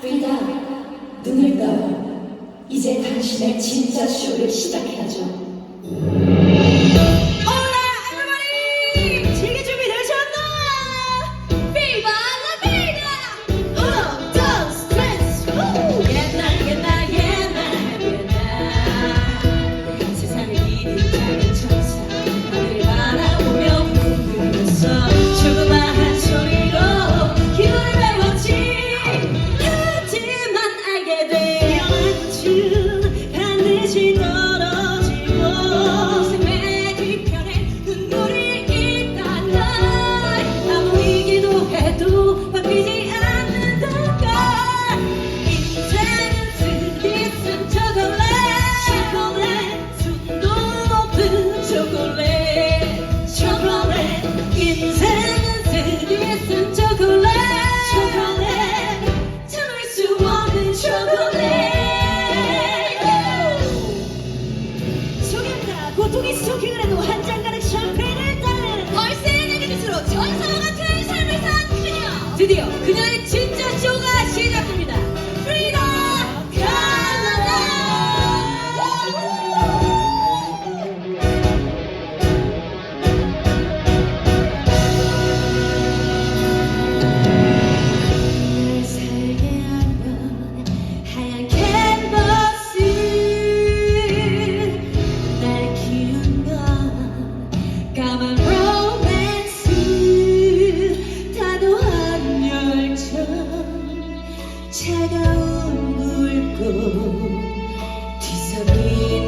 프리다, 눈을 떠 이제 당신의 진짜 쇼를 시작해야죠. enough. 드디어 그녀의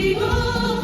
people